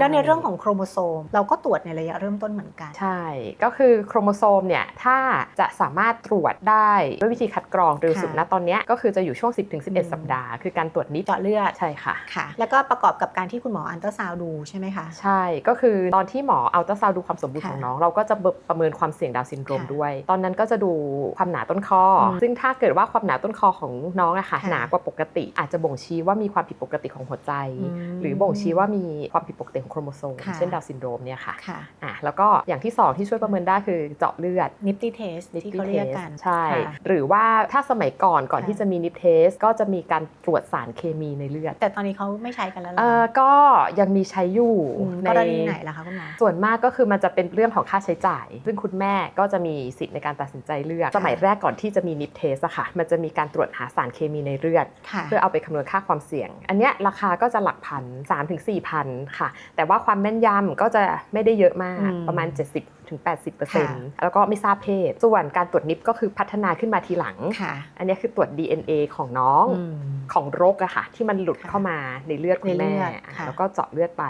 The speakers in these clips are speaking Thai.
แล้วในเรื่องของโครโมโซม เราก็ตรวจในระยะเริ่มต้นเหมือนกัน ใช่ ก็คือโครโมโซมเนี่ยถ้าจะสามารถตรวจได้ด้วยวิธีคัดกรองเร็วสุดค่ะณตอนเนี้ยก็คือจะอยู่ช่วง 10-11อืมสัปดาห์ คือการตรวจนิดเจาะเลือดใช่ค่ะค่ะ แล้วก็ประกอบกับการที่คุณหมออันเตอร์ซาวด์ดูใช่ไหมคะใช่ก็คือตอนที่หมออัลตราซาวด์ดูความสมบูรณ์ค่ะของน้อง เราก็จะประเมินความเสี่ยงดาวน์ซินโดรมค่ะด้วย ตอนนั้นก็จะดูความหนาต้นคออมซึ่งถ้าเกิดว่าความหนาต้นคอของน้องอะค่ะค่ะหนากว่าปกติ อาจจะบ่งชี้ว่ามีความผิดปกติของหัวใจอืมหรือบ่งชี้ว่ามีความผิดปกติของโครโมโซม เช่นดาวซินโดรมเนี่ยค่ะคะอะ แล้วก็อย่างที่สองที่ช่วยประเมินได้คือเจาะเลือดนิฟตี้เทสที่เขาเรียกกันใช่ หรือว่าถ้าสมัยก่อนก่อนที่จะมีนิปเทสก็จะมีการตรวจสารเคมีในเลือด แต่ตอนนี้เขาไม่ใช้กันแล้วเหรอเออคะก็ยังมีใช้อยู่ในกรณีไหนล่ะคะคุณหมอส่วนมากก็คือมันจะเป็นเรื่องของค่าใช้จ่าย ซึ่งคุณแม่ก็จะมีสิทธิ์ในการตัดสินใจเลือกสมัยแรกก่อนที่จะมีนิปเทสอะค่ะ มันจะมีการตรวจหาสารเคมีในเลือด เพื่อเอาไปคำนวณค่าความเสี่ยง อันเนี้ยราคาก็จะหลักพัน3ถึง4พันค่ะแต่ว่าความแม่นยำก็จะไม่ได้เยอะมากอืมประมาณ 70ถึงค่ะ80%แล้วก็ไม่ทราบเพศ ส่วนการตรวจนิปก็คือพัฒนาขึ้นมาทีหลังค่ะอันเนี้ยคือตรวจ DNA ของน้องอืมของรกอะค่ะที่มันหลุดค่ะเข้ามาในเลือดคุณในเลืแม่อดค่ะแล้วก็เจาะเลือดไป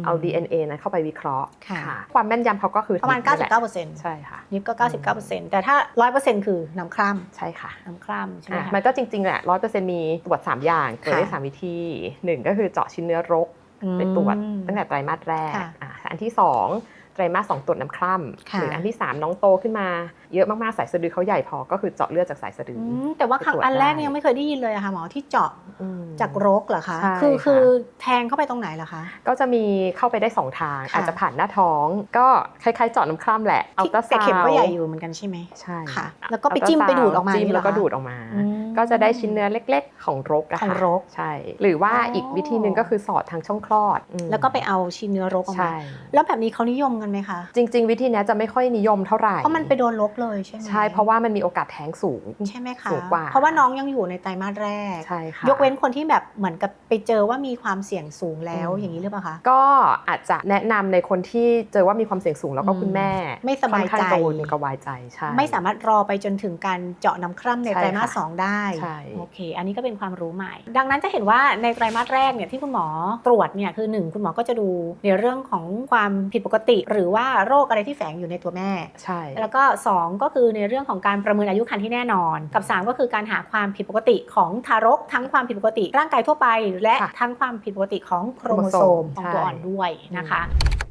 มเอา DNA นั้นเข้าไปวิเคราะห์ค่ะความแม่นยำเขาก็คือประมาณนิปนี่แหล99%ใช่ค่ะนิฟก็ 99%แต่ถ้า 100%คือน้ำคร่ำใช่ค่ะน้ำคร่ำใช่ไหมอะคะมันก็จริงๆแหละร้อยเปอร์เซ็นต์มีตรวจ 3 อย่างตรวจได้ค่ะสามวิธีหนึ่งก็คือเจาะชิ้นเนื้อรก ไปตรวจตั้งแต่ไตรมาสแรกค่ะอะอันที่สองไตรมาสสองตรวจน้ำคร่ำค่ะหรืออันที่สามน้องโตขึ้นมาเยอะมากๆสายสะดือเขาใหญ่พอก็คือเจาะเลือดจากสายสะดืออือมแต่ว่าครั้งไปตรวจอันแรกได้เนี่ยยังไม่เคยได้ยินเลยอะค่ะหมอที่เจาะอืมจากรกเหรอคะใช่คือค่ะคือแทงเข้าไปตรงไหนเหรอคะก็จะมีเข้าไปได้2ทางค่ะอาจจะผ่านหน้าท้อง ก็คล้ายๆเจาะน้ำคร่ำแหละเอาที่ตราแต่ซาวเข็มก็ใหญ่อยู่เหมือนกันใช่ไหมใช่ค่ะ แล้วก็ไปจิ้มไปดูดออกมาจิ้มอย่างนี้เหรแล้อวก็คะดูดออกมาอืม ก็จะได้ชิ้นเนื้อเล็ก ๆ ของรกอะขอค่ะงรก ใช่ หรือว่าอ๋ออีอีกวิธีหนึ่งก็คือสอดทางช่องคลอดอืมแล้วก็ไปเอาชิ้นเนื้อรกออกมา ใช่ แล้วแบบนี้เขานิยมกันไหมคะ จริง ๆ วิธีเนี้ยจะไม่ค่อยนิยมเท่าไหร่เพราะมันไปโดนรกเลยใช่ไหมใช่ เพราะว่ามันมีโอกาสแท้งสูง ใช่ไหมคะ สูงกว่า เพราะว่าน้องยังอยู่ในไตรมาสแรก ใช่ค่ะ ยกเว้นคนที่แบบเหมือนกับไปเจอว่ามีความเสี่ยงสูงแล้วอืม อย่างนี้หรือเปล่าคะ ก็อาจจะแนะนำในคนที่เจอว่ามีความเสี่ยงสูงแล้วก็อืมคุณแม่ไม่สบายใจ ค่อนข้งกังวลกระวายใจใช่ ไม่สามารถรอไปจนถึงการเจาะน้ำคร่ำในใช่ไตรมาสค่ะ สองได้ใช่โอเค อันนี้ก็เป็นความรู้ใหม่ ดังนั้นจะเห็นว่าในไตรมาสแรกเนี่ยที่คุณหมอตรวจเนี่ยคือหนึ่งคุณหมอก็จะดูในเรื่องของความผิดปกติ หรือว่าโรคอะไรที่แฝงอยู่ในตัวแม่ใช่แล้วก็ 2 ก็คือในเรื่องของการประเมินอายุครรภ์ที่แน่นอน กับ 3 ก็คือการหาความผิดปกติของทารก ทั้งความผิดปกติ ร่างกายทั่วไป และค่ะทั้งความผิดปกติของโครโมโซมโครโมโซมของตัวใช่อ่อนด้วยนะคะอืม